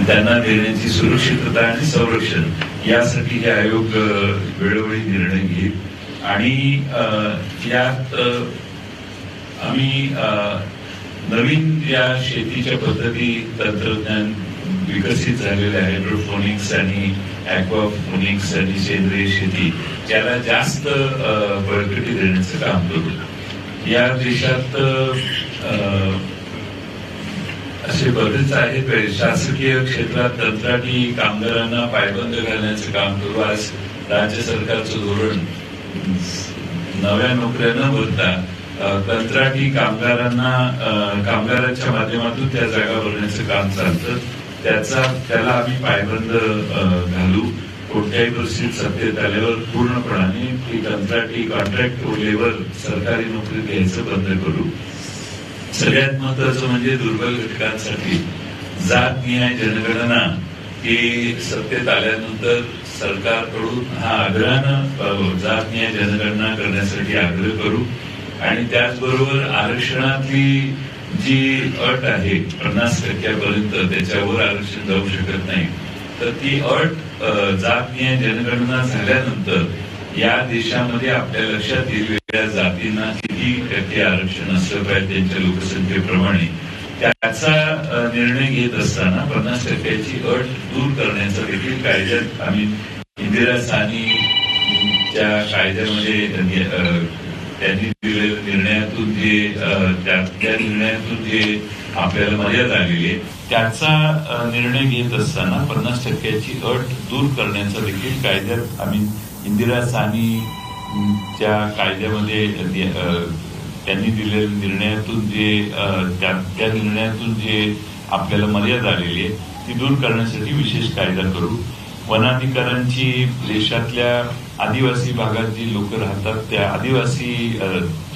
आणि त्यांना देण्याची सुरक्षितता आणि संरक्षण यासाठी हे आयोग वेळोवेळी निर्णय घेईल. आणि यात आम्ही नवीन या शेतीच्या पद्धती तंत्रज्ञान विकसित झालेले आहे. हायड्रोफोनिक्स आणि ॲक्वाफोनिक्स आणि सेंद्रिय शेती. याला जास्त बळकटी देण्याचं काम करू. या देशात असे बरेच आहेत शासकीय क्षेत्रात कंत्राटी कामगारांना पायबंद घालण्याचं काम करू आज राज्य सरकारचं धोरण नव्या नोकऱ्या न भरता कंत्राटी कामगारांना कामगारांच्या माध्यमातून त्या जागा भरण्याचं काम चालतं. त्याचा त्याला आम्ही पायबंद घालू. कोणत्याही परिस्थितीत सत्तेत आल्यावर पूर्णपणाने ती कंत्राटी कॉन्ट्रॅक्ट लेबर सरकारी नोकरी द्यायचं बंद करू. सगळ्यात महत्वाचं म्हणजे दुर्बल घटकांसाठी जात न्याय जनगणना ही सत्तेत आल्यानंतर सरकारकडून हा आग्रहानं जात न्याय जनगणना करण्यासाठी आग्रह करू. आणि त्याचबरोबर आरक्षणातली जी अट आहे पन्नास टक्क्यापर्यंत त्याच्यावर आरक्षण जाऊ शकत नाही. तर ती अट जात न्याय जनगणना झाल्यानंतर या देशामध्ये आपल्या लक्षात येईल वेगळ्या जातींना किती टक्के आरक्षण असलं पाहिजे त्यांच्या लोकसंख्येप्रमाणे. त्याचा निर्णय घेत असताना पन्नास टक्क्याची अट दूर करण्याचा देखील कायद्यात आम्ही इंदिरा सानीच्या कायद्यामध्ये त्यांनी दिलेल्या निर्णयातून जे त्या निर्णयातून जे आपल्याला मर्यादा आलेली आहे त्याचा निर्णय घेत असताना पन्नास टक्क्याची अट दूर करण्याचा देखील कायद्यात आम्ही इंदिरा सानीच्या कायद्यामध्ये त्यांनी दिलेल्या निर्णयातून जे त्या त्या निर्णयातून जे आपल्याला मर्यादा आलेली आहे ती दूर करण्यासाठी विशेष कायदा करू. वनाधिकारांची देशातल्या आदिवासी भागात जी लोक राहतात त्या आदिवासी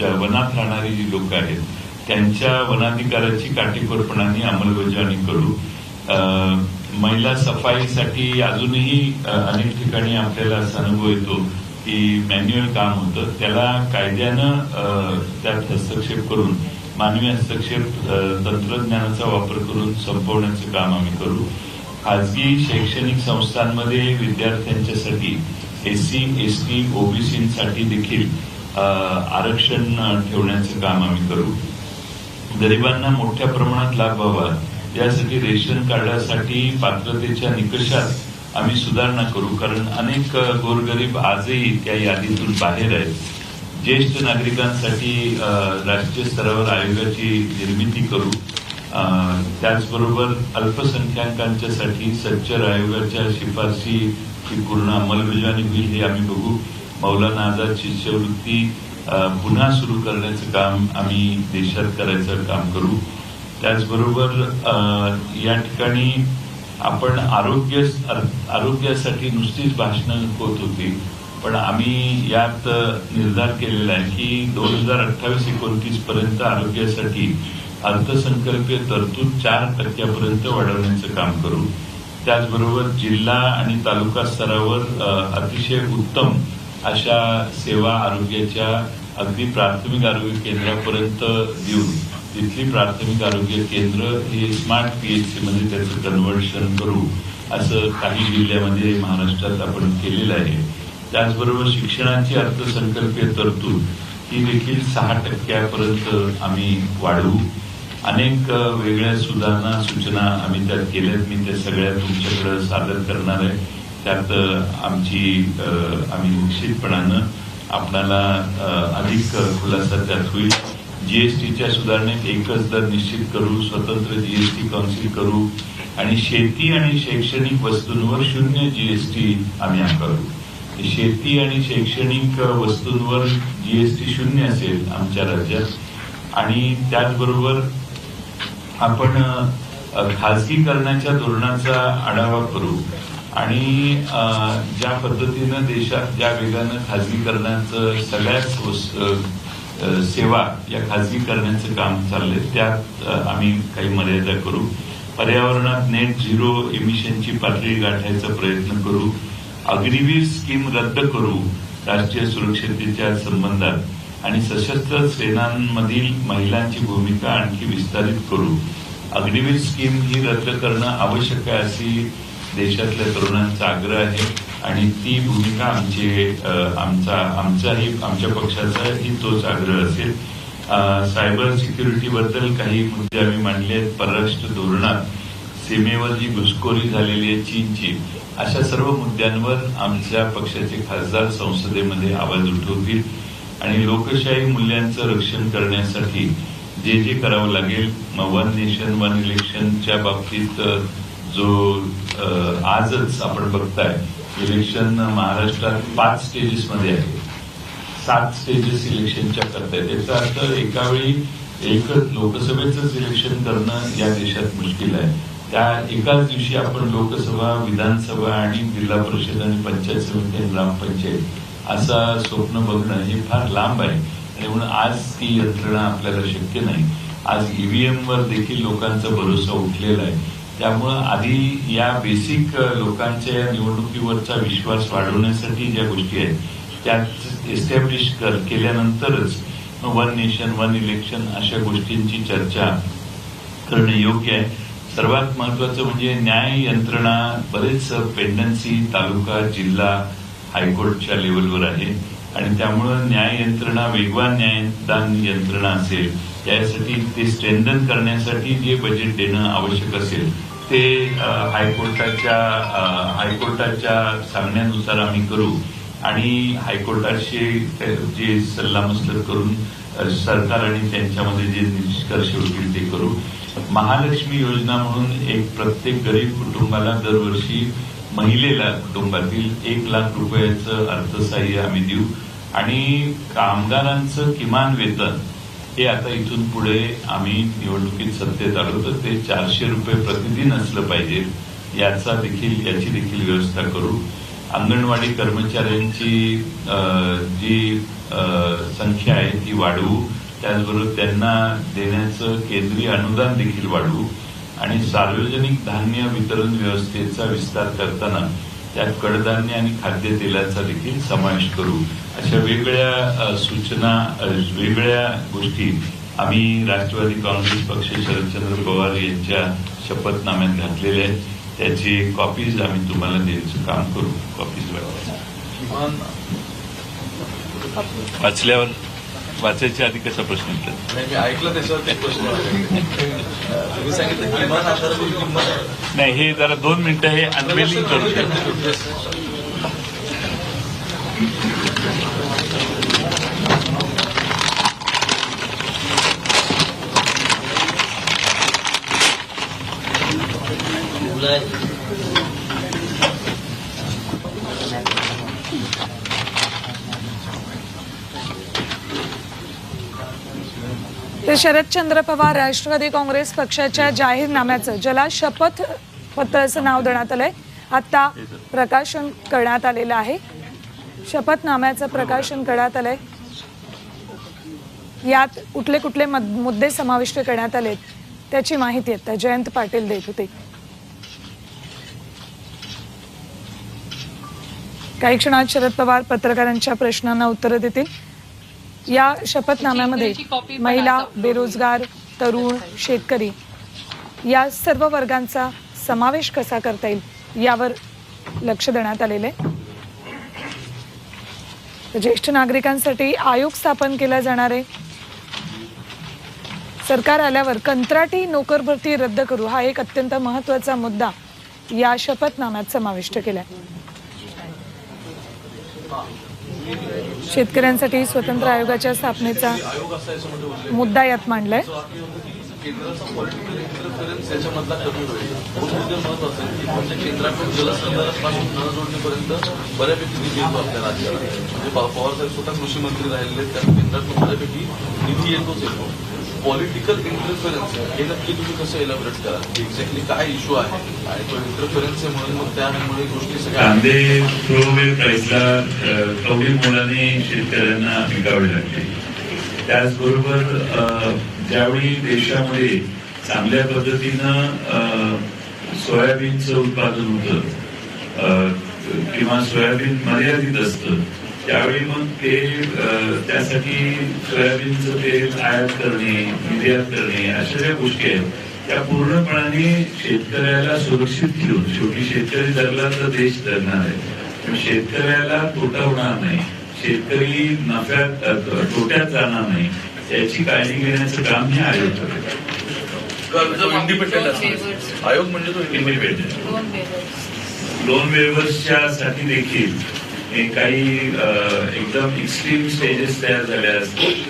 वनात राहणारी जी लोक आहेत त्यांच्या वनाधिकाराची काटेकोरपणाने अंमलबजावणी करू. महिला सफाईसाठी अजूनही अनेक ठिकाणी आपल्याला असा अनुभव येतो की मॅन्युअल काम होतं. त्याला कायद्यानं त्यात हस्तक्षेप करून मानवी हस्तक्षेप तंत्रज्ञानाचा वापर करून संपवण्याचं काम आम्ही करू. खाजगी शैक्षणिक संस्थांमध्ये विद्यार्थ्यांच्यासाठी एससी एसटी ओबीसीसाठी देखील आरक्षण ठेवण्याचं काम आम्ही करू. गरिबांना मोठ्या प्रमाणात लाभ व्हावा. यासाठी रेशन कार्डासाठी पात्रतेच्या निकषात आम्ही सुधारणा करू कारण अनेक गोरगरीब आजही त्या यादीतून बाहेर आहेत. ज्येष्ठ नागरिकांसाठी राष्ट्रीय स्तरावर आयोगाची निर्मिती करू. त्याचबरोबर अल्पसंख्याकांच्यासाठी सच्चर आयोगाच्या शिफारशी पूर्ण अंमलबजावणी होईल हे आम्ही बघू. मौलाना आझाद शिष्यवृत्ती पुन्हा सुरू करण्याचं काम आम्ही देशात करायचं काम करू. त्याचबरोबर या ठिकाणी आपण आरोग्य आरोग्यासाठी नुसतीच भाषणं होत होती. पण आम्ही यात निर्धार केलेला आहे की दोन हजार अठ्ठावीस एकोणतीस पर्यंत आरोग्यासाठी अर्थसंकल्पीय तरतूद चार टक्क्यापर्यंत वाढवण्याचं काम करू. त्याचबरोबर जिल्हा आणि तालुका स्तरावर अतिशय उत्तम अशा सेवा आरोग्याच्या अगदी प्राथमिक आरोग्य केंद्रापर्यंत देऊन तिथली प्राथमिक आरोग्य केंद्र हे स्मार्ट पीएचसी मध्ये त्याचं कन्व्हर्शन करू असं काही जिल्ह्यामध्ये महाराष्ट्रात आपण केलेलं आहे. त्याचबरोबर शिक्षणाची अर्थसंकल्पीय तरतूद ही देखील सहा टक्क्यापर्यंत आम्ही वाढवू. अनेक वेगळ्या सुधारणा सूचना आम्ही त्यात केल्यात. मी त्या सगळ्या तुमच्याकडे सादर करणार आहे. त्यात आमची आम्ही निश्चितपणानं आपणाला अधिक खुलासा त्यात होईल. जीएसटीच्या सुधारणेत एकच दर निश्चित करू स्वतंत्र जीएसटी काउन्सिल करू आणि शेती आणि शैक्षणिक वस्तूंवर शून्य जीएसटी आम्ही आकारू शेती आणि शैक्षणिक वस्तूंवर जीएसटी शून्य असेल आमच्या राज्यात आणि त्याचबरोबर आपण खासगीकरणाच्या धोरणाचा आढावा करू आणि ज्या पद्धतीनं देशात ज्या वेगानं खाजगीकरणाचं सगळ्याच सेवा या खाजगीकरणाचं काम चाललंय. त्यात आम्ही काही मर्यादा करू. पर्यावरणात नेट झिरो इमिशनची पातळी गाठायचा प्रयत्न करू. अग्निवीर स्कीम रद्द करू राष्ट्रीय सुरक्षतेच्या संबंधात. आणि सशस्त्र सेनांमधील महिलांची भूमिका आणखी विस्तारित करू. अग्निवीर स्कीम ही रद्द करणं आवश्यक आहे अशी देशातल्या तरुणांचा आग्रह आहे आणि ती भूमिका आमची आमचा आमचाही आमच्या पक्षाचाही तोच आग्रह असेल. सायबर सिक्युरिटी बद्दल काही मुद्दे आम्ही मांडले आहेत. परराष्ट्र धोरणात सीमेवर जी घुसखोरी झालेली आहे चीनची अशा सर्व मुद्द्यांवर आमच्या पक्षाचे खासदार संसदेमध्ये आवाज उठवतील आणि लोकशाही मूल्यांचं रक्षण करण्यासाठी जे जे करावं लागेल वन नेशन वन इलेक्शनच्या बाबतीत जो आजच आपण बघताय इलेक्शन महाराष्ट्रात पाच स्टेजेसमध्ये आहे. सात स्टेजेस इलेक्शनच्या करतायत याचा अर्थ एका वेळी एकच लोकसभेचंच इलेक्शन करणं या देशात मुश्किल आहे. त्या एकाच दिवशी आपण लोकसभा विधानसभा आणि जिल्हा परिषद आणि पंचायत समिती आणि ग्रामपंचायत असा स्वप्न बघणं हे फार लांब आहे. आणि म्हणून आज ती यंत्रणा आपल्याला शक्य नाही. आज ईव्हीएम वर देखील लोकांचा भरोसा उठलेला आहे. त्यामुळं आधी या बेसिक लोकांच्या या निवडणुकीवरचा विश्वास वाढवण्यासाठी ज्या गोष्टी आहेत त्यात एस्टॅब्लिश केल्यानंतरच वन नेशन वन इलेक्शन अशा गोष्टींची चर्चा करणं योग्य आहे. सर्वात महत्वाचं म्हणजे न्याय यंत्रणा बरेच पेंडन्सी तालुका जिल्हा हायकोर्टच्या लेवलवर आहे. आणि त्यामुळं न्याय यंत्रणा वेगवान न्यायदान यंत्रणा असेल त्यासाठी ते स्ट्रेंथन करण्यासाठी जे बजेट देणं आवश्यक असेल ते हायकोर्टाच्या हायकोर्टाच्या सांगण्यानुसार आम्ही करू. आणि हायकोर्टाशी जे सल्लामसलत करून सरकार आणि त्यांच्यामध्ये जे निष्कर्ष होतील ते करू. महालक्ष्मी योजना म्हणून एक प्रत्येक गरीब कुटुंबाला दरवर्षी महिलेला कुटुंबातील एक लाख रुपयाचं अर्थसहाय्य आम्ही देऊ. आणि कामगारांचं किमान वेतन हे आता इथून पुढे आम्ही निवडणुकीत सत्तेत आलो तर ते चारशे रुपये प्रतिदिन असलं पाहिजे याचा देखील याची देखील व्यवस्था करू. अंगणवाडी कर्मचाऱ्यांची जी संख्या आहे ती वाढवू. त्याचबरोबर त्यांना देण्याचं केंद्रीय अनुदान देखील वाढवू. आणि सार्वजनिक धान्य वितरण व्यवस्थेचा विस्तार करताना त्यात कडधान्य आणि खाद्यतेलाचा देखील समावेश करू. अशा वेगवेगळ्या सूचना वेगळ्या वेगवेगळ्या गोष्टी आम्ही राष्ट्रवादी काँग्रेस पक्ष शरदचंद्र पवार यांच्या शपथनाम्यात घातलेल्या आहेत. त्याची कॉपीज आम्ही तुम्हाला देण्याचं काम करू. कॉपीज किमान वाचल्यावर वाचायच्या आधी कसा प्रश्न मी ऐकलं त्याच्यावर एक प्रश्न आहे. तुम्ही सांगितलं किमान आधारभूत किंमत नाही हे जरा दोन मिनिटं हे अनवेलिंग करू शकतो ते शरदचंद्र पवार राष्ट्रवादी काँग्रेस पक्षाच्या जाहीरनाम्याचं ज्याला शपथ पत्राचं नाव देण्यात आलंय आता प्रकाशन करण्यात आलेलं आहे. शपथनाम्याचं प्रकाशन करण्यात आलंय. यात कुठले कुठले मुद्दे समाविष्ट करण्यात आलेत त्याची माहिती आता जयंत पाटील देत होते. काही क्षणात शरद पवार पत्रकारांच्या प्रश्नांना उत्तरं देतील. या शपथनाम्यामध्ये महिला बेरोजगार तरुण शेतकरी या सर्व वर्गांचा समावेश कसा करता येईल यावर लक्ष देण्यात आलेले ज्येष्ठ नागरिकांसाठी आयोग स्थापन केला जाणार आहे. सरकार आल्यावर कंत्राटी नोकर भरती रद्द करू हा एक अत्यंत महत्त्वाचा मुद्दा या शपथनाम्यात समाविष्ट केलाय. शेतकऱ्यांसाठी स्वतंत्र आयोगाच्या स्थापनेचा मुद्दा यात मांडलाय. म्हणजे आहे बऱ्यापैकी पवार साहेब स्वतः कृषी मंत्री राहिले आहेत, केंद्रातून बऱ्यापैकी निधी येतोच येतो. पॉलिटिकल इंटरफेरन्स हे नक्की तुम्ही कसं एलॅबरेट करा एक्झॅक्टली काय इश्यू आहे? आणि तो इंटरफेरन्स आहे म्हणून मग त्यामुळे गोष्टी सगळ्या कांदे थ्रोअवे प्राईसला अ, शेतकऱ्यांना विकावे लागते. त्याचबरोबर ज्यावेळी देशामध्ये चांगल्या पद्धतीनं सोयाबीनचं उत्पादन होतं किंवा सोयाबीन मर्यादित असतं त्यावेळी मग ते त्यासाठी सोयाबीनचं तेल आयात करणे निर्यात करणे अशा ज्या गोष्टी आहेत त्या पूर्णपणाने शेतकऱ्याला सुरक्षित ठेवून शेवटी शेतकरी धरला तर देश धरणार आहे. शेतकऱ्याला तोटा होणार नाही. शेतकरी नफ्यात तोट्यात जाणार नाही. याची काळजी घेण्याचं काम हे आयोग कर्ज इंडिपेंडेंट आयोग म्हणजे तो इंडिपेंडेंट लोन वेवर्सच्या साठी देखील हे काही एकदम एक्स्ट्रीम स्टेजेस तयार झाल्या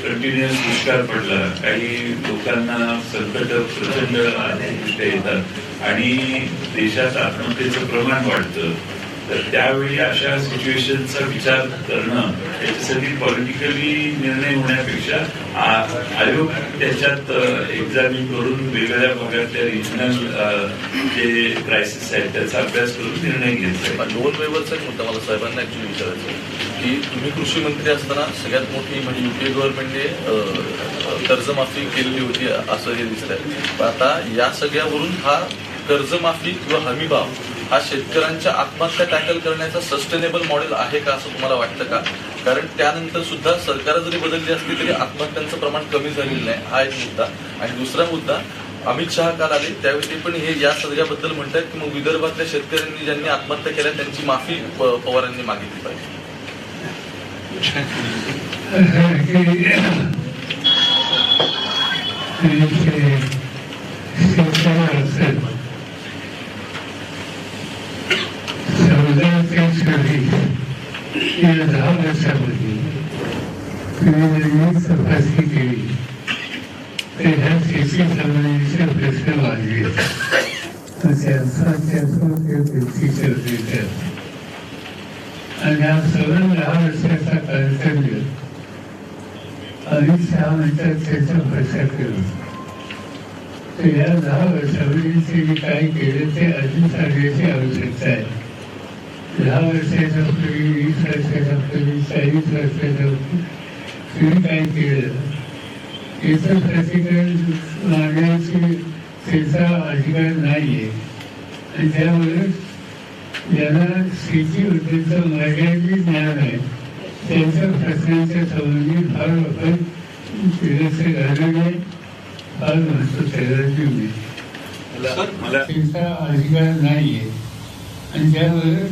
कंटिन्युअस दुष्काळ पडला. काही लोकांना संकट प्रचंड आर्थिकदृष्ट्या येतात. आणि देशात आत्महत्येचं प्रमाण वाढतं. तर त्यावेळी अशा सिच्युएशनचा विचार करणं त्याच्यासाठी पॉलिटिकली निर्णय होण्यापेक्षा आयोग त्याच्यात एक्झामिन करून वेगवेगळ्या भागातल्या रिजनल जे क्रायसिस आहेत त्याचा अभ्यास करून निर्णय घ्यायचा लोन वेवरचा एक मुद्दा मला साहेबांना ऍक्च्युली विचारायचा की तुम्ही कृषी मंत्री असताना सगळ्यात मोठी म्हणजे युपीए गव्हर्नमेंटने कर्जमाफी केलेली होती असं हे दिसत आहे पण आता या सगळ्यावरून हा कर्जमाफी किंवा हमी भाव हा शेतकऱ्यांच्या आत्महत्या टॅकल करण्याचा सस्टेनेबल मॉडेल आहे का असं तुम्हाला वाटतं का? कारण त्यानंतर सुद्धा सरकार जरी बदलली असली तरी आत्महत्यांचं प्रमाण कमी झालेलं नाही. हा एक मुद्दा. आणि दुसरा मुद्दा अमित शहा काल आले त्यावेळी ते पण हे या सगळ्याबद्दल म्हणतात की मग विदर्भातल्या शेतकऱ्यांनी ज्यांनी आत्महत्या केल्या त्यांची माफी पवारांनी मागितली पाहिजे. या दहा वर्षामध्ये तुम्ही तपासणी केली तर ह्या शेती संबंधीचे प्रश्न वाढले तर त्यांचा त्यातून ते व्यक्तीचे होते आणि हा सगळं दहा वर्षाचा कर्तव्य अमित शहा म्हणतात त्याचा प्रचार केला तर या दहा वर्षामध्ये त्यांनी काय केलं ते अजून सांगण्याची आवश्यकता आहे दहा वर्षाच्या पूर्वी वीस वर्षाच्या पूर्वी चाळीस वर्षाच्या तुम्ही काय केलं याचं प्रतिकरण मागण्याची त्याचा अधिकार आहे आणि त्यामुळे ज्यांना शेतीबद्दलचं मर्यादित ज्ञान आहे त्यांच्या प्रश्नांच्या संबंधी फार आपण तिथे घालून आहे फार महत्त्व त्याला देऊ नये मला मला त्यांचा अधिकार आहे आणि त्यामुळे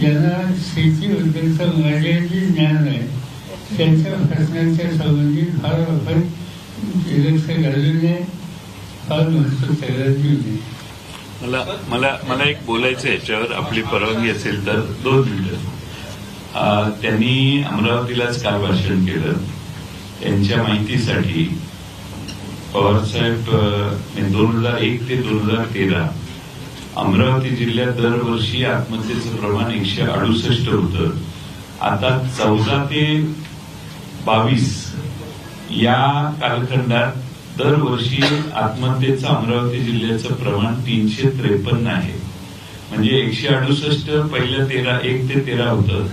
ज्यांना शेतीबद्दलचं मर्यादित ज्ञान आहे त्यांच्या प्रश्नांच्या संबंधित फार आपण लक्ष घालू नये फार महत्त्व त्याला देऊ नये. मला मला मला एक बोलायचं आहे याच्यावर आपली परवानगी असेल तर दोन मिनिटं. त्यांनी अमरावतीलाच काल भाषण केलं. त्यांच्या माहितीसाठी पवारसाहेब दोन हजार एक ते दोन हजार तेरा अमरावती जिल्ह्यात दरवर्षी आत्महत्येचं प्रमाण एकशे अडुसष्ट होतं. आता चौदा ते बावीस या कालखंडात दरवर्षी आत्महत्येचं अमरावती जिल्ह्याचं प्रमाण तीनशे त्रेपन्न आहे. म्हणजे एकशे अडुसष्ट पहिल्या तेरा एक ते तेरा होतं.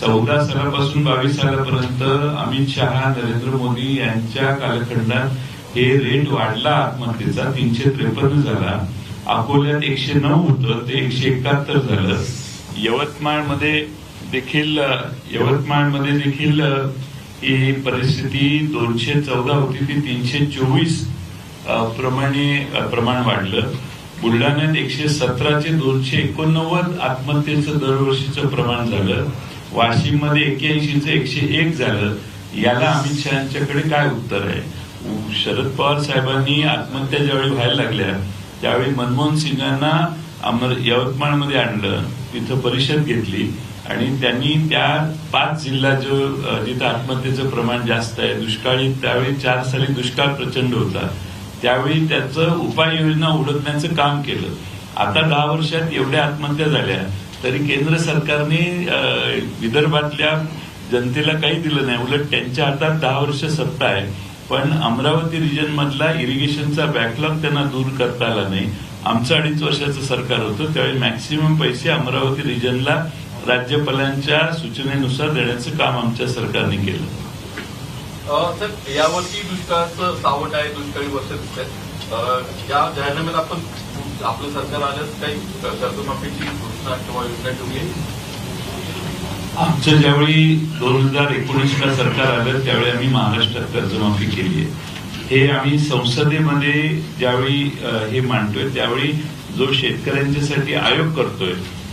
चौदा सालापासून बावीस सालापर्यंत अमित शहा नरेंद्र मोदी यांच्या कालखंडात हे रेट वाढला. आत्महत्येचा तीनशे त्रेपन्न झाला. अकोल्यात एकशे नऊ होतं ते एकशे एकाहत्तर झालं. यवतमाळमध्ये देखील यवतमाळमध्ये देखील ही परिस्थिती दोनशे चौदा होती ती तीनशे चोवीस प्रमाणे प्रमाण वाढलं. बुलढाण्यात एकशे सतराचे दोनशे एकोणनव्वद आत्महत्येचं दरवर्षीचं प्रमाण झालं. वाशिममध्ये एक्क्याऐंशीचं एकशे एक झालं. याला अमित शहांच्याकडे काय उत्तर आहे? शरद पवार साहेबांनी आत्महत्या ज्यावेळी व्हायला लागल्या त्यावेळी मनमोहन सिंगांना अमर यवतमाळमध्ये आणलं तिथं परिषद घेतली आणि त्यांनी त्या पाच जिल्हा जो जिथं आत्महत्येचं प्रमाण जास्त आहे दुष्काळी त्यावेळी चार साली दुष्काळ प्रचंड होता. त्यावेळी त्याचं उपाययोजना उडकण्याचं काम केलं. आता दहा वर्षात एवढ्या आत्महत्या झाल्या तरी केंद्र सरकारने विदर्भातल्या जनतेला काही दिलं नाही. उलट त्यांच्या हातात दहा वर्ष सत्ता आहे. पण अमरावती रिजन मधला इरिगेशनचा बॅकलॉग त्यांना दूर करता आला नाही. आमचं अडीच वर्षाचं सरकार होतं त्यावेळी मॅक्सिमम पैसे अमरावती रिजनला राज्यपालांच्या सूचनेनुसार देण्याचं काम आमच्या सरकारने केलं. सर तर यावरती दुष्काळाचं सावट आहे दुष्काळी वर्ष दिसत या जाहीरनाम्यात आपण आपलं सरकार आल्यास काही कर्जमाफीची घोषणा किंवा योजना ठेवली आमचं ज्यावेळी दोन हजार एकोणीसला सरकार आलं त्यावेळी आम्ही महाराष्ट्रात कर्जमाफी केली आहे. हे आम्ही संसदेमध्ये ज्यावेळी हे मांडतोय त्यावेळी जो शेतकऱ्यांच्यासाठी आयोग करतोय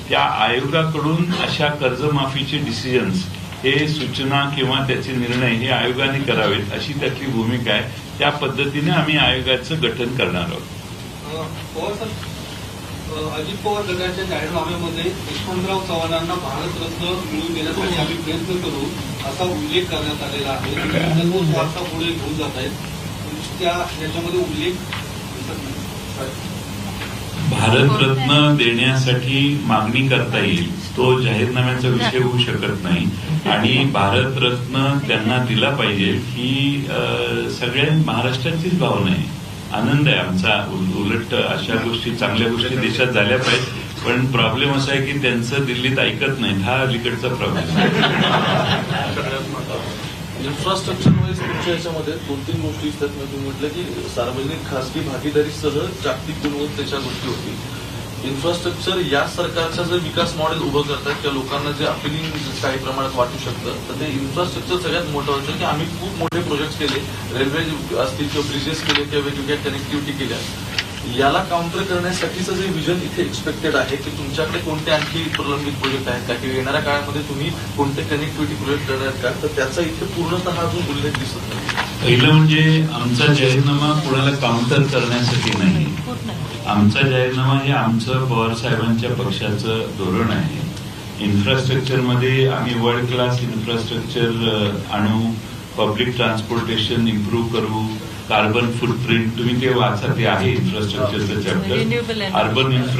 त्या आयोगाकडून अशा कर्जमाफीचे डिसिजन्स हे सूचना किंवा त्याचे निर्णय हे आयोगाने करावेत अशी त्यातली भूमिका आहे. त्या पद्धतीने आम्ही आयोगाचं गठन करणार आहोत. हो, अजित पवार गटाच्या जाहीरनाम्यामध्ये यशवंतराव चव्हाणांना भारतरत्न मिळवून देण्यासाठी आम्ही प्रयत्न करू असा उल्लेख करण्यात आलेला आहे. तर तो पुढे घेऊन जात आहेत. त्या याच्यामध्ये उल्लेख भारतरत्न देण्यासाठी मागणी करता येईल तो जाहीरनाम्याचा विषय होऊ शकत नाही. आणि भारतरत्न त्यांना दिला पाहिजे ही सगळ्या महाराष्ट्राचीच भावना आहे. आनंद आहे आमचा. उलट अशा गोष्टी चांगल्या गोष्टी देशात झाल्या पाहिजेत. पण प्रॉब्लेम असा आहे की त्यांचं दिल्लीत ऐकत नाही हा अलीकडचा प्रॉब्लेम इन्फ्रास्ट्रक्चरमध्ये तुमच्या याच्यामध्ये दोन तीन गोष्टी तुम्ही म्हटलं की सार्वजनिक खासगी भागीदारीसह जागतिक गुणवत्तेच्या गोष्टी होती. इन्फ्रास्ट्रक्चर या सरकारचं जर विकास मॉडेल उभं करतात किंवा लोकांना जे अपिलिंग काही प्रमाणात वाटू शकतं तर ते इन्फ्रास्ट्रक्चर सगळ्यात मोठं होतं. की आम्ही खूप मोठे प्रोजेक्ट केले. रेल्वे असतील किंवा ब्रिजेस केले किंवा वेगवेगळ्या कनेक्टिव्हिटी केल्या. याला काउंटर करण्यासाठीचं जे विजन इथे एक्सपेक्टेड आहे की तुमच्याकडे कोणते आणखी प्रलंबित प्रोजेक्ट आहेत का? किंवा येणाऱ्या काळामध्ये तुम्ही कोणते कनेक्टिव्हिटी प्रोजेक्ट करणार का? तर त्याचा इथे पूर्णतः अजून उल्लेख दिसत नाही पहिलं म्हणजे आमचा जाहीरनामा कुणाला काउंटर करण्यासाठी नाही. आमचा जाहीरनामा हे आमचं पवार साहेबांच्या पक्षाचं धोरण आहे इन्फ्रास्ट्रक्चरमध्ये आम्ही वर्ल्ड क्लास इन्फ्रास्ट्रक्चर आणू पब्लिक ट्रान्सपोर्टेशन इम्प्रूव्ह करू कार्बन फुटप्रिंट तुम्ही ते वाचा ते आहे इन्फ्रास्ट्रक्चरचं चॅप्टर. Urban infra